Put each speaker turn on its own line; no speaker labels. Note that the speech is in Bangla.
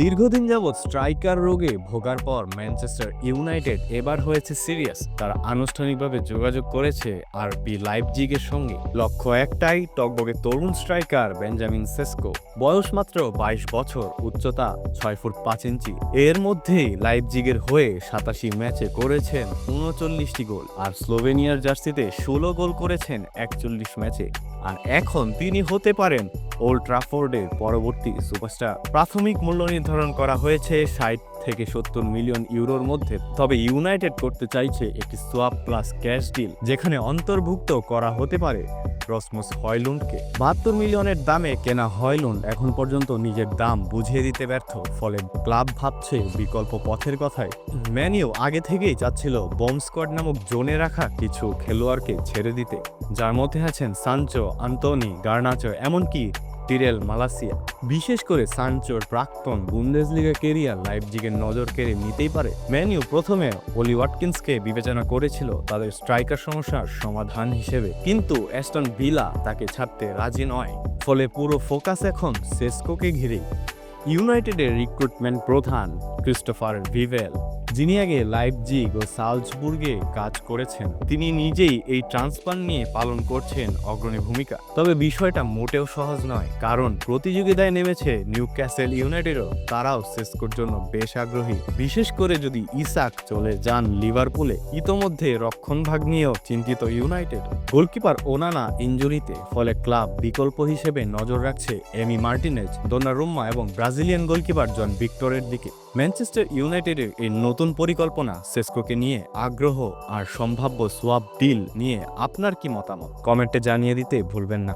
দীর্ঘদিন যাবৎ স্ট্রাইকার রোগে ভোগার পর ম্যানচেস্টার ইউনাইটেড এবার হয়েছে সিরিয়াস। তারা আনুষ্ঠানিকভাবে যোগাযোগ করেছে আর বি লাইপজিগের সঙ্গে। লক্ষ্য একটাই টকবগে তরুণ স্ট্রাইকার বেঞ্জামিন সেস্কো। বয়স মাত্র বাইশ বছর, উচ্চতা ছয় ফুট পাঁচ ইঞ্চি। এর মধ্যেই লাইপজিগের হয়ে সাতাশি ম্যাচে করেছেন উনচল্লিশটি গোল আর স্লোভেনিয়ার জার্সিতে ষোলো গোল করেছেন একচল্লিশ ম্যাচে। আর এখন তিনি হতে পারেন ওল্ড ট্রাফোর্ডের পরবর্তী সুপারস্টার। প্রাথমিক মূল্য নির্ধারণ করা হয়েছে ষাট থেকে সত্তর মিলিয়ন ইউরোর মধ্যে। তবে ইউনাইটেড করতে চাইছে একটি সোয়াপ প্লাস ক্যাশ ডিল, যেখানে অন্তর্ভুক্ত করা হতে পারে। রসমস হয়লুনকে বাহাত্তর মিলিয়নের দামে কেনা হয়লুন এখন পর্যন্ত নিজের দাম বুঝিয়ে দিতে ব্যর্থ, ফলে ক্লাব ভাবছে বিকল্প পথের কথায় ম্যানিও আগে থেকেই চাচ্ছিল বম স্কোয়াড নামক জোনে রাখা কিছু খেলোয়াড়কে ছেড়ে দিতে। যার মধ্যে আছেন সানচো আন্তনি, গার্নাচো, এমনকি টিরেল মালাসিয়া বিশেষ করে সানচোর প্রাক্তন বুন্দেসলিগা কেরিয়ার লাইফজিগের নজর কেড়ে নিতেই পারে। ম্যানিউ প্রথমে অলি ওয়াটকিন্সকে বিবেচনা করেছিল তাদের স্ট্রাইকার সমস্যার সমাধান হিসেবে। কিন্তু অ্যাস্টন ভিলা তাকে ছাড়তে রাজি নয়। ফলে পুরো ফোকাস এখন সেস্কোকে ঘিরেই। ইউনাইটেডের রিক্রুটমেন্ট প্রধান ক্রিস্টোফার ভিভেল। যিনি আগে লাইপজিগ ও সালজবুর্গে কাজ করেছেন, তিনি নিজেই এই ট্রান্সফার নিয়ে পালন করছেন অগ্রণী ভূমিকা। তবে বিষয়টা মোটেও সহজ নয়, কারণ প্রতিযোগিতায় নেমেছে নিউ ক্যাসেল ইউনাইটেডও, তারাও সেস্কোর জন্য বেশ আগ্রহী। বিশেষ করে যদি ইসাক চলে যান লিভারপুলে, ইতোমধ্যে রক্ষণভাগ নিয়েও চিন্তিত ইউনাইটেড। গোলকিপার ওনানা ইঞ্জুরিতে, ফলে ক্লাব বিকল্প হিসেবে নজর রাখছে এমি মার্টিনেজ দোনারুম্মা এবং ব্রাজিলিয়ান গোলকিপার জন ভিক্টরের দিকে। ম্যানচেস্টার ইউনাইটেডের এই নতুন পরিকল্পনা সেস্কোকে নিয়ে আগ্রহ আর সম্ভাব্য সোয়াব ডিল নিয়ে আপনার কি মতামত? কমেন্টে জানিয়ে দিতে ভুলবেন না।